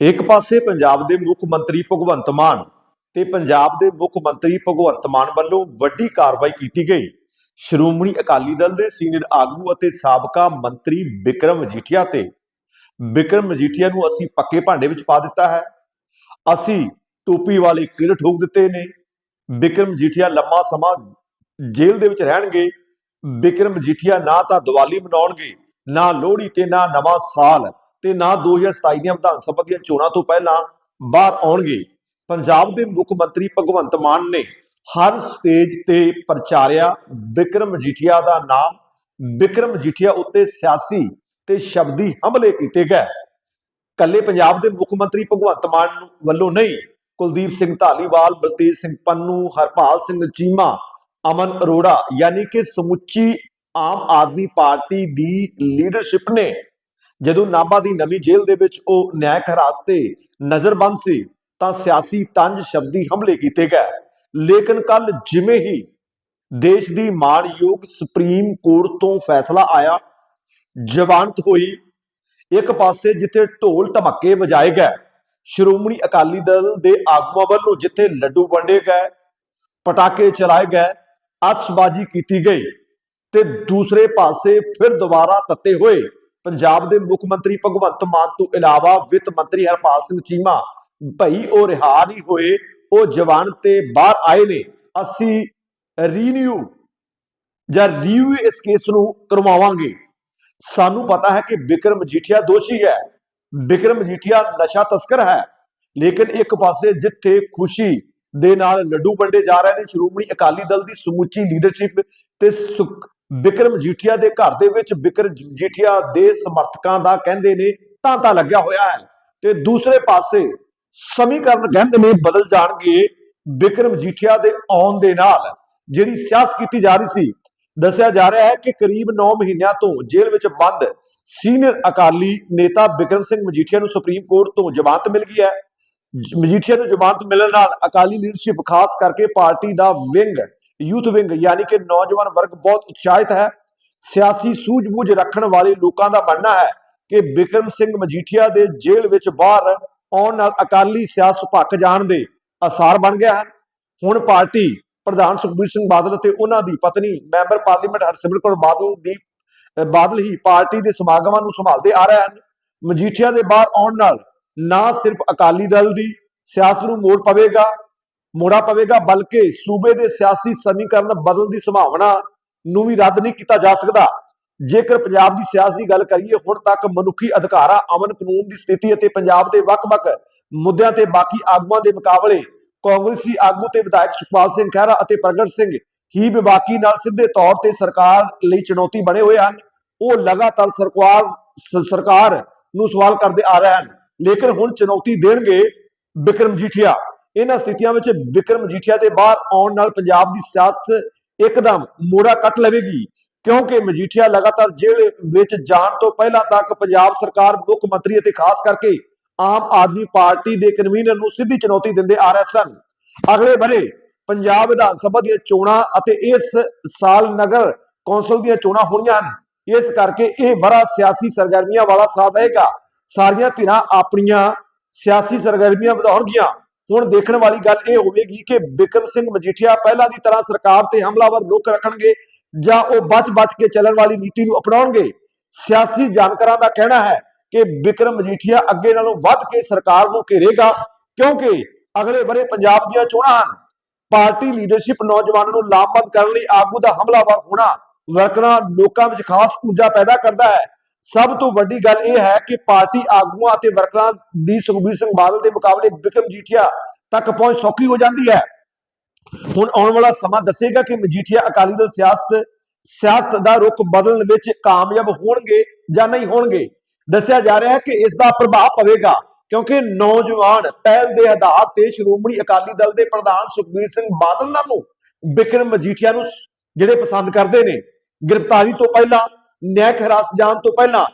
ਇੱਕ ਪਾਸੇ ਪੰਜਾਬ ਦੇ ਮੁੱਖ ਮੰਤਰੀ ਭਗਵੰਤ ਮਾਨ ਤੇ ਪੰਜਾਬ ਦੇ ਮੁੱਖ ਮੰਤਰੀ ਭਗਵੰਤ ਮਾਨ ਵੱਲੋਂ ਵੱਡੀ ਕਾਰਵਾਈ ਕੀਤੀ ਗਈ। ਸ਼੍ਰੋਮਣੀ ਅਕਾਲੀ ਦਲ ਦੇ ਸੀਨੀਅਰ ਆਗੂ ਅਤੇ ਸਾਬਕਾ ਮੰਤਰੀ ਵਿਕਰਮ ਮਜੀਠੀਆ ਤੇ। ਵਿਕਰਮ ਮਜੀਠੀਆ ਨੂੰ ਅਸੀਂ ਪੱਕੇ ਭਾਂਡੇ ਵਿੱਚ ਪਾ ਦਿੱਤਾ ਹੈ। ਅਸੀਂ ਟੋਪੀ ਵਾਲੇ ਕਿਲ ਠੋਕ ਦਿੱਤੇ ਨੇ। ਵਿਕਰਮ ਮਜੀਠੀਆ ਲੰਮਾ ਸਮਾਂ ਜੇਲ੍ਹ ਦੇ ਵਿੱਚ ਰਹਿਣਗੇ। ਵਿਕਰਮ ਮਜੀਠੀਆ ਨਾ ਤਾਂ ਦੀਵਾਲੀ ਮਨਾਉਣਗੇ, ਨਾ ਲੋਹੜੀ ਤੇ ਨਾ ਨਵਾਂ ਸਾਲ। ਤੇ ਨਾ 2027 ਦੀਆਂ ਵਿਧਾਨ ਸਭਾ ਦੀਆਂ ਚੋਣਾਂ ਤੋਂ ਪਹਿਲਾਂ ਬਾਹਰ ਆਉਣਗੇ। ਪੰਜਾਬ ਦੇ ਮੁੱਖ ਮੰਤਰੀ ਭਗਵੰਤ ਮਾਨ ਨੇ ਹਰ ਸਟੇਜ ਤੇ ਪ੍ਰਚਾਰਿਆ ਵਿਕਰਮ ਮਜੀਠੀਆ ਦਾ ਨਾਮ। ਵਿਕਰਮ ਮਜੀਠੀਆ ਉੱਤੇ ਸਿਆਸੀ ਤੇ ਸ਼ਬਦੀ ਹਮਲੇ ਕੀਤੇ ਗਏ। ਕੱਲੇ ਪੰਜਾਬ ਦੇ ਮੁੱਖ ਮੰਤਰੀ ਭਗਵੰਤ ਮਾਨ ਵੱਲੋਂ ਨਹੀਂ, ਕੁਲਦੀਪ ਸਿੰਘ ਢਾਲੀਵਾਲ ਬਲਤੇਜ ਸਿੰਘ ਪੰਨੂ, ਹਰਪਾਲ ਸਿੰਘ ਚੀਮਾ, ਅਮਨ ਅਰੋੜਾ, ਯਾਨੀ ਕਿ ਸਮੁੱਚੀ ਆਮ ਆਦਮੀ ਪਾਰਟੀ ਦੀ ਲੀਡਰਸ਼ਿਪ ਨੇ ਜਦੋਂ ਨਾਭਾ ਦੀ ਨਵੀਂ ਜੇਲ੍ਹ ਦੇ ਵਿੱਚ ਉਹ ਨਿਆਇਕ ਹਿਰਾਸਤ ਤੇ ਨਜ਼ਰਬੰਦ ਸੀ, ਤਾਂ ਸਿਆਸੀ ਤੰਜ ਸ਼ਬਦੀ ਹਮਲੇ ਕੀਤੇ ਗਏ। ਲੇਕਿਨ ਕੱਲ ਜਿਵੇਂ ਹੀ ਦੇਸ਼ ਦੀ ਮਾਣਯੋਗ ਸੁਪਰੀਮ ਕੋਰਟ ਤੋਂ ਫੈਸਲਾ ਆਇਆ, ਜਵਾਨਤ ਹੋਈ। ਇੱਕ ਪਾਸੇ ਜਿੱਥੇ ਢੋਲ ਧਮੱਕੇ ਵਜਾਏ ਗਏ, ਸ਼੍ਰੋਮਣੀ ਅਕਾਲੀ ਦਲ ਦੇ ਆਗੂਆਂ ਵੱਲੋਂ ਜਿੱਥੇ ਲੱਡੂ ਵੰਡੇ ਗਏ, ਪਟਾਕੇ ਚਲਾਏ ਗਏ ਅਤਸ਼ਬਾਜ਼ੀ ਕੀਤੀ ਗਈ ਤੇ ਦੂਸਰੇ ਪਾਸੇ ਫਿਰ ਦੁਬਾਰਾ ਤੱਤੇ ਹੋਏ। ਪੰਜਾਬ ਦੇ ਮੁੱਖ ਮੰਤਰੀ ਭਗਵੰਤ ਮਾਨ ਤੋਂ ਇਲਾਵਾ ਵਿੱਤ ਮੰਤਰੀ ਹਰਪਾਲ ਸਿੰਘ ਚੀਮਾ, ਭਈ ਉਹ ਰਿਹਾ ਨਹੀਂ ਹੋਏ, ਉਹ ਜਵਾਨ ਤੇ ਬਾਹਰ ਆਏ ਨੇ। ਅਸੀਂ ਰੀਨਿਊ ਜਾਂ ਰੀਵਿਊ ਇਸ ਕੇਸ ਨੂੰ ਕਰਵਾਵਾਂਗੇ। ਸਾਨੂੰ ਪਤਾ ਹੈ ਕਿ ਵਿਕਰਮ ਮਜੀਠੀਆ ਦੋਸ਼ੀ ਹੈ। ਵਿਕਰਮ ਮਜੀਠੀਆ ਨਸ਼ਾ ਤਸਕਰ ਹੈ। ਲੇਕਿਨ ਇੱਕ ਪਾਸੇ ਜਿੱਥੇ ਖੁਸ਼ੀ ਦੇ ਨਾਲ ਲੱਡੂ ਵੰਡੇ ਜਾ ਰਹੇ ਨੇ, ਸ਼੍ਰੋਮਣੀ ਅਕਾਲੀ ਦਲ ਦੀ ਸਮੁੱਚੀ ਲੀਡਰਸ਼ਿਪ ਤੇ ਸੁਖ- ਵਿਕਰਮ ਦੇ ਘਰ ਦੇ ਵਿੱਚ ਵਿਕਰਮ ਮਜੀਠੀਆ ਦੇ ਸਮਰਥਕਾਂ ਦਾ ਕਹਿੰਦੇ ਨੇ ਤਾਂ ਲੱਗਿਆ ਹੋਇਆ ਹੈ ਤੇ ਦੂਸਰੇ ਪਾਸੇ ਸਮੀਕਰਨ ਕਹਿੰਦੇ ਨੇ ਬਦਲ ਜਾਣਗੇ ਵਿਕਰਮ ਮਜੀਠੀਆ ਦੇ ਆਉਣ ਦੇ ਨਾਲ। ਜਿਹੜੀ ਸਿਆਸਤ ਕੀਤੀ ਜਾ ਰਹੀ ਸੀ, ਦੱਸਿਆ ਜਾ ਰਿਹਾ ਹੈ ਕਿ ਕਰੀਬ 9 ਮਹੀਨਿਆਂ ਤੋਂ ਜੇਲ੍ਹ ਵਿੱਚ ਬੰਦ ਸੀਨੀਅਰ ਅਕਾਲੀ ਨੇਤਾ ਬਿਕਰਮ ਸਿੰਘ ਮਜੀਠੀਆ ਨੂੰ ਸੁਪਰੀਮ ਕੋਰਟ ਤੋਂ ਜ਼ਮਾਨਤ ਮਿਲ ਗਈ ਹੈ। ਮਜੀਠੀਆ ਨੂੰ ਜ਼ਮਾਨਤ ਮਿਲਣ ਨਾਲ ਅਕਾਲੀ ਲੀਡਰਸ਼ਿਪ ਖਾਸ ਕਰਕੇ ਪਾਰਟੀ ਦਾ ਵਿੰਗ ਯੂਥ ਵਿੰਗ ਯਾਨੀ ਕਿ ਨੌਜਵਾਨ ਵਰਗ ਬਹੁਤ ਉਤਸ਼ਾਹਿਤ ਹੈ। ਸਿਆਸੀ ਸੂਝ-ਬੂਝ ਰੱਖਣ ਵਾਲੇ ਲੋਕਾਂ ਦਾ ਮੰਨਣਾ ਹੈ ਕਿ ਬਿਕਰਮ ਸਿੰਘ ਮਜੀਠੀਆ ਦੇ ਜੇਲ੍ਹ ਵਿੱਚ ਬਾਹਰ ਆਉਣ ਨਾਲ ਅਕਾਲੀ ਸਿਆਸਤ ਭੱਕ ਜਾਣ ਦੇ ਅਸਾਰ ਬਣ ਗਿਆ ਹੈ। ਹੁਣ ਪਾਰਟੀ ਪ੍ਰਧਾਨ ਸੁਖਬੀਰ ਸਿੰਘ ਬਾਦਲ ਅਤੇ ਉਹਨਾਂ ਦੀ ਪਤਨੀ ਮੈਂਬਰ ਪਾਰਲੀਮੈਂਟ ਹਰਸਿਮਰਤ ਕੌਰ ਬਾਦਲ ਦੀ ਬਾਦਲ ਹੀ ਪਾਰਟੀ ਦੇ ਸਮਾਗਮਾਂ ਨੂੰ ਸੰਭਾਲਦੇ ਆ ਰਹੇ ਹਨ। ਮਜੀਠੀਆ ਦੇ ਬਾਹਰ ਆਉਣ ਨਾਲ ਨਾ ਸਿਰਫ ਅਕਾਲੀ ਦਲ ਦੀ ਸਿਆਸਤ ਨੂੰ ਮੋੜ ਪਵੇਗਾ ਮੋੜਾ ਪਵੇਗਾ, ਬਲਕਿ ਸੂਬੇ ਦੇ ਸਿਆਸੀ ਸਮੀਕਰਨ ਬਦਲਣ ਦੀ ਸੰਭਾਵਨਾ ਨੂੰ ਵੀ ਰੱਦ ਨਹੀਂ ਕੀਤਾ ਜਾ ਸਕਦਾ। ਜੇਕਰ ਪੰਜਾਬ ਦੀ ਸਿਆਸਤ ਦੀ ਗੱਲ ਕਰੀਏ, ਹੁਣ ਤੱਕ ਮਨੁੱਖੀ ਅਧਿਕਾਰਾਂ, ਅਮਨ ਕਾਨੂੰਨ ਦੀ ਸਥਿਤੀ ਅਤੇ ਪੰਜਾਬ ਦੇ ਵੱਖ-ਵੱਖ ਮੁੱਦਿਆਂ ਤੇ ਬਾਕੀ ਆਗੂਆਂ ਦੇ ਮੁਕਾਬਲੇ ਕਾਂਗਰਸੀ ਆਗੂ ਤੇ ਵਿਧਾਇਕ ਸੁਖਪਾਲ ਸਿੰਘ ਖਹਿਰਾ ਅਤੇ ਪ੍ਰਗਟ ਸਿੰਘ ਹੀ ਵਿਵਾਕੀ ਨਾਲ ਸਿੱਧੇ ਤੌਰ ਤੇ ਸਰਕਾਰ ਲਈ ਚੁਣੌਤੀ ਬਣੇ ਹੋਏ ਹਨ। ਉਹ ਲਗਾਤਾਰ ਸਰਕਾਰ ਸਰਕਾਰ ਨੂੰ ਸਵਾਲ ਕਰਦੇ ਆ ਰਹੇ ਹਨ। ਲੇਕਿਨ ਹੁਣ ਚੁਣੌਤੀ ਦੇਣਗੇ ਵਿਕਰਮ ਜੀਠੀਆ ਇਹਨਾਂ ਸਥਿਤੀਆਂ ਵਿੱਚ ਵਿਕਰਮ ਮਜੀਠੀਆ ਦੇ ਬਾਹਰ ਆਉਣ ਨਾਲ ਪੰਜਾਬ ਦੀ ਸਿਆਸਤ ਇੱਕਦਮ ਮੋੜਾ ਕੱਟ ਲਵੇਗੀ, ਕਿਉਂਕਿ ਮਜੀਠੀਆ ਲਗਾਤਾਰ ਜੇਲ੍ਹ ਵਿੱਚ ਜਾਣ ਤੋਂ ਪਹਿਲਾਂ ਤੱਕ ਪੰਜਾਬ ਸਰਕਾਰ, ਮੁੱਖ ਮੰਤਰੀ ਅਤੇ ਖਾਸ ਕਰਕੇ ਆਮ ਆਦਮੀ ਪਾਰਟੀ ਦੇ ਕਨਵੀਨਰ ਨੂੰ ਸਿੱਧੀ ਚੁਣੌਤੀ ਦਿੰਦੇ ਆ ਰਹੇ ਸਨ। ਅਗਲੇ ਬਰੇ ਪੰਜਾਬ ਵਿਧਾਨ ਸਭਾ ਦੀਆਂ ਚੋਣਾਂ ਅਤੇ ਇਸ ਸਾਲ ਨਗਰ ਕੌਂਸਲ ਦੀਆਂ ਚੋਣਾਂ ਹੋਣੀਆਂ ਹਨ। ਇਸ ਕਰਕੇ ਇਹ ਵਰਾ ਸਿਆਸੀ ਸਰਗਰਮੀਆਂ ਵਾਲਾ ਸਾਲ ਰਹੇਗਾ। ਸਾਰੀਆਂ ਧਿਰਾਂ ਆਪਣੀਆਂ ਸਿਆਸੀ ਸਰਗਰਮੀਆਂ ਵਧਾਉਣਗੀਆਂ। ਹੁਣ ਦੇਖਣ ਵਾਲੀ ਗੱਲ ਇਹ ਹੋਵੇਗੀ ਕਿ ਬਿਕਰਮ ਸਿੰਘ ਮਜੀਠੀਆ ਪਹਿਲਾਂ ਦੀ ਤਰ੍ਹਾਂ ਸਰਕਾਰ ਤੇ ਹਮਲਾਵਰ ਲੋਕ ਰੱਖਣਗੇ ਜਾਂ ਉਹ ਬਚ-ਬਚ ਕੇ ਚੱਲਣ ਵਾਲੀ ਨੀਤੀ ਨੂੰ ਅਪਣਾਉਣਗੇ? ਸਿਆਸੀ ਜਾਣਕਾਰਾਂ ਦਾ ਕਹਿਣਾ ਹੈ ਕਿ ਬਿਕਰਮ ਮਜੀਠੀਆ ਅੱਗੇ ਨਾਲੋਂ ਵੱਧ ਕੇ ਸਰਕਾਰ ਨੂੰ ਘੇਰੇਗਾ ਕਿਉਂਕਿ ਅਗਲੇ ਬਰੇ ਪੰਜਾਬ ਦੀਆਂ ਚੋਣਾਂ ਹਨ। ਪਾਰਟੀ ਲੀਡਰਸ਼ਿਪ ਨੌਜਵਾਨਾਂ ਨੂੰ ਲਾਮਬੰਦ ਕਰਨ ਲਈ ਆਗੂ ਦਾ ਹਮਲਾਵਰ ਹੋਣਾ ਵਰਕਰਾਂ, ਲੋਕਾਂ ਵਿੱਚ ਖਾਸ ਊਰਜਾ ਪੈਦਾ ਕਰਦਾ ਹੈ। ਸਭ ਤੋਂ ਵੱਡੀ ਗੱਲ ਇਹ ਹੈ ਕਿ ਪਾਰਟੀ ਆਗੂਆਂ ਅਤੇ ਵਰਕਰਾਂ ਦੀ ਸੁਖਬੀਰ ਸਿੰਘ ਬਾਦਲ ਦੇ ਮੁਕਾਬਲੇ ਵਿਕਰਮ ਜੀਠੀਆ ਤੱਕ ਪਹੁੰਚ ਸੌਖੀ ਹੋ ਜਾਂਦੀ ਹੈ। ਹੁਣ ਆਉਣ ਵਾਲਾ ਸਮਾਂ ਦੱਸੇਗਾ ਕਿ ਮਜੀਠੀਆ ਅਕਾਲੀ ਦਲ ਸਿਆਸਤ ਸਿਆਸਤ ਦਾ ਰੁਖ ਬਦਲਣ ਵਿੱਚ ਕਾਮਯਾਬ ਹੋਣਗੇ ਜਾਂ ਨਹੀਂ ਹੋਣਗੇ। ਦੱਸਿਆ ਜਾ ਰਿਹਾ ਹੈ ਕਿ ਇਸ ਦਾ ਪ੍ਰਭਾਵ ਪਵੇਗਾ ਕਿਉਂਕਿ ਨੌਜਵਾਨ ਪਹਿਲ ਦੇ ਆਧਾਰ ਤੇ ਸ਼੍ਰੋਮਣੀ ਅਕਾਲੀ ਦਲ ਦੇ ਪ੍ਰਧਾਨ ਸੁਖਬੀਰ ਸਿੰਘ ਬਾਦਲ ਨਾਲ ਨੂੰ ਵਿਕਰਮ ਮਜੀਠੀਆ ਨੂੰ ਜਿਹੜੇ ਪਸੰਦ ਕਰਦੇ ਨੇ, ਗ੍ਰਿਫਤਾਰੀ ਤੋਂ ਪਹਿਲਾਂ ਨੈਕ ਹਿਰਾਸਤ ਜਾਣ ਤੋਂ ਪਹਿਲਾਂ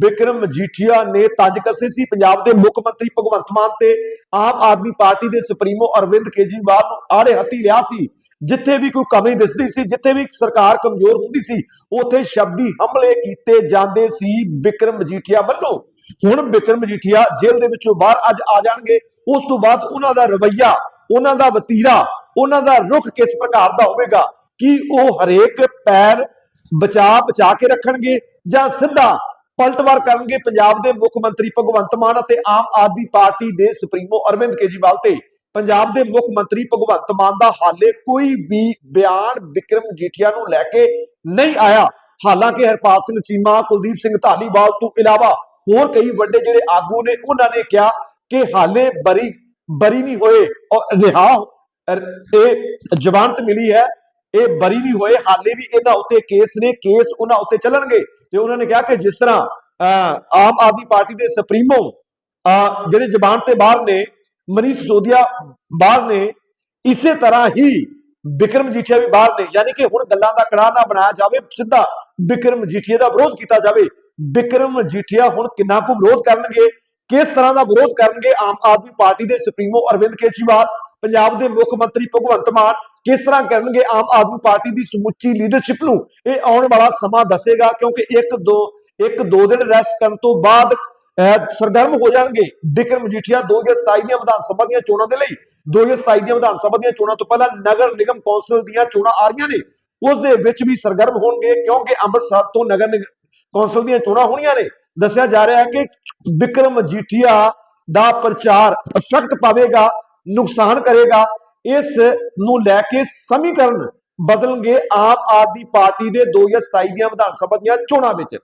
ਬਿਕਰਮ ਮਜੀਠੀਆ ਨੇ ਤੰਜ ਕੱਸੇ ਸੀ। ਪੰਜਾਬ ਦੇ ਮੁੱਖ ਮੰਤਰੀ ਭਗਵੰਤ ਮਾਨ ਤੇ ਆਮ ਆਦਮੀ ਪਾਰਟੀ ਦੇ ਸੁਪਰੀਮੋ ਅਰਵਿੰਦ ਕੇਜਰੀਵਾਲ ਨੂੰ ਆੜੇ ਹੱਥੀ ਲਿਆ ਸੀ। ਜਿੱਥੇ ਵੀ ਕੋਈ ਕਮੀ ਦਿਸਦੀ ਸੀ, ਜਿੱਥੇ ਵੀ ਸਰਕਾਰ ਕਮਜ਼ੋਰ ਹੁੰਦੀ ਸੀ, ਉੱਥੇ ਸ਼ਬਦੀ ਹਮਲੇ ਕੀਤੇ ਜਾਂਦੇ ਸੀ ਬਿਕਰਮ ਮਜੀਠੀਆ ਵੱਲੋਂ। ਹੁਣ ਬਿਕਰਮ ਮਜੀਠੀਆ ਜੇਲ੍ਹ ਦੇ ਵਿੱਚੋਂ ਬਾਹਰ ਅੱਜ ਆ ਜਾਣਗੇ। ਉਸ ਤੋਂ ਬਾਅਦ ਉਹਨਾਂ ਦਾ ਰਵੱਈਆ, ਉਹਨਾਂ ਦਾ ਵਤੀਰਾ, ਉਹਨਾਂ ਦਾ ਰੁਖ ਕਿਸ ਪ੍ਰਕਾਰ ਦਾ ਹੋਵੇਗਾ? ਕਿ ਉਹ ਹਰੇਕ ਪੈਰ ਬਚਾ ਬਚਾ ਕੇ ਰੱਖਣਗੇ ਜਾਂ ਸਿੱਧਾ ਪਲਟਵਾਰ ਕਰਨਗੇ ਪੰਜਾਬ ਦੇ ਮੁੱਖ ਮੰਤਰੀ ਭਗਵੰਤ ਮਾਨ ਅਤੇ ਆਮ ਆਦਮੀ ਪਾਰਟੀ ਦੇ ਸੁਪਰੀਮੋ ਅਰਵਿੰਦ ਕੇਜਰੀਵਾਲ ਤੇ। ਪੰਜਾਬ ਦੇ ਮੁੱਖ ਮੰਤਰੀ ਭਗਵੰਤ ਮਾਨ ਦਾ ਹਾਲੇ ਕੋਈ ਵੀ ਬਿਆਨ ਵਿਕਰਮ ਜੀਠੀਆ ਨੂੰ ਲੈ ਕੇ ਨਹੀਂ ਆਇਆ। ਹਾਲਾਂਕਿ ਹਰਪਾਲ ਸਿੰਘ ਚੀਮਾ, ਕੁਲਦੀਪ ਸਿੰਘ ਧਾਲੀਵਾਲ ਤੋਂ ਇਲਾਵਾ ਹੋਰ ਕਈ ਵੱਡੇ ਜਿਹੜੇ ਆਗੂ ਨੇ, ਉਹਨਾਂ ਨੇ ਕਿਹਾ ਕਿ ਹਾਲੇ ਬਰੀ ਬਰੀ ਨਹੀਂ ਹੋਏ ਔਰ ਰਿਹਾ ਅਰ- ਇਹ ਜ਼ਮਾਨਤ ਮਿਲੀ ਹੈ। ਇਹ ਬਰੀ ਨਹੀਂ ਹੋਏ, ਹਾਲੇ ਵੀ ਇਹਨਾਂ ਉੱਤੇ ਕੇਸ ਨੇ, ਕੇਸ ਉਹਨਾਂ ਉੱਤੇ ਚੱਲਣਗੇ। ਤੇ ਉਹਨਾਂ ਨੇ ਕਿਹਾ ਕਿ ਜਿਸ ਤਰ੍ਹਾਂ ਆਮ ਆਦਮੀ ਪਾਰਟੀ ਦੇ ਸੁਪਰੀਮੋ ਜਿਹੜੇ ਜ਼ਬਾਨ ਤੇ ਬਾਹਰ ਨੇ, ਮਨੀਸ਼ ਸਿਸੋਦੀਆ ਬਾਹਰ ਨੇ, ਇਸੇ ਤਰ੍ਹਾਂ ਹੀ ਵਿਕਰਮ ਜੀਠੀਆ ਵੀ ਬਾਹਰ ਨੇ। ਯਾਨੀ ਕਿ ਹੁਣ ਗੱਲਾਂ ਦਾ ਕੜਾਹ ਨਾ ਬਣਾਇਆ ਜਾਵੇ, ਸਿੱਧਾ ਵਿਕਰਮ ਜੀਠੀਆ ਦਾ ਵਿਰੋਧ ਕੀਤਾ ਜਾਵੇ। ਵਿਕਰਮ ਜੀਠੀਆ ਹੁਣ ਕਿੰਨਾ ਕੁ ਵਿਰੋਧ ਕਰਨਗੇ, ਕਿਸ ਤਰ੍ਹਾਂ ਦਾ ਵਿਰੋਧ ਕਰਨਗੇ ਆਮ ਆਦਮੀ ਪਾਰਟੀ ਦੇ ਸੁਪਰੀਮੋ ਅਰਵਿੰਦ ਕੇਜਰੀਵਾਲ? ਪੰਜਾਬ ਦੇ ਮੁੱਖ ਮੰਤਰੀ ਭਗਵੰਤ ਮਾਨ ਕਿਸ ਤਰ੍ਹਾਂ ਕਰਨਗੇ ਆਮ ਆਦਮੀ ਪਾਰਟੀ ਦੀ ਸਮੁੱਚੀ ਲੀਡਰਸ਼ਿਪ ਨੂੰ, ਇਹ ਆਉਣ ਵਾਲਾ ਸਮਾਂ ਦੱਸੇਗਾ, ਕਿਉਂਕਿ ਇੱਕ ਦੋ ਇੱਕ ਦੋ ਦਿਨ ਰੈਸਟ ਕਰਨ ਤੋਂ ਬਾਅਦ ਸਰਗਰਮ ਹੋ ਜਾਣਗੇ ਵਿਕਰਮ ਮਜੀਠੀਆ 2027 ਦੀਆਂ ਵਿਧਾਨ ਸਭਾ ਦੀਆਂ ਚੋਣਾਂ ਦੇ ਲਈ। 2027 ਦੀਆਂ ਵਿਧਾਨ ਸਭਾ ਦੀਆਂ ਚੋਣਾਂ ਤੋਂ ਪਹਿਲਾਂ ਨਗਰ ਨਿਗਮ ਕੌਂਸਲ ਦੀਆਂ ਚੋਣਾਂ ਆ ਰਹੀਆਂ ਨੇ। ਉਸ ਦੇ ਵਿੱਚ ਵੀ ਸਰਗਰਮ ਹੋਣਗੇ, ਕਿਉਂਕਿ ਅੰਮ੍ਰਿਤਸਰ ਤੋਂ ਨਗਰ ਨਿਗ- ਕੌਂਸਲ ਦੀਆਂ ਚੋਣਾਂ ਹੋਣੀਆਂ ਨੇ। ਦੱਸਿਆ ਜਾ ਰਿਹਾ ਹੈ ਕਿ ਵਿਕਰਮ ਮਜੀਠੀਆ ਦਾ ਪ੍ਰਚਾਰ ਇਫੈਕਟ ਪਾਵੇਗਾ। ਨੁਕਸਾਨ ਕਰੇਗਾ, ਇਸ ਨੂੰ ਲੈ ਕੇ ਸਮੀਕਰਨ ਬਦਲਣਗੇ ਆਮ ਆਦਮੀ ਪਾਰਟੀ ਦੇ 2027 ਦੀਆਂ ਵਿਧਾਨ ਸਭਾ ਦੀਆਂ ਚੋਣਾਂ ਵਿੱਚ।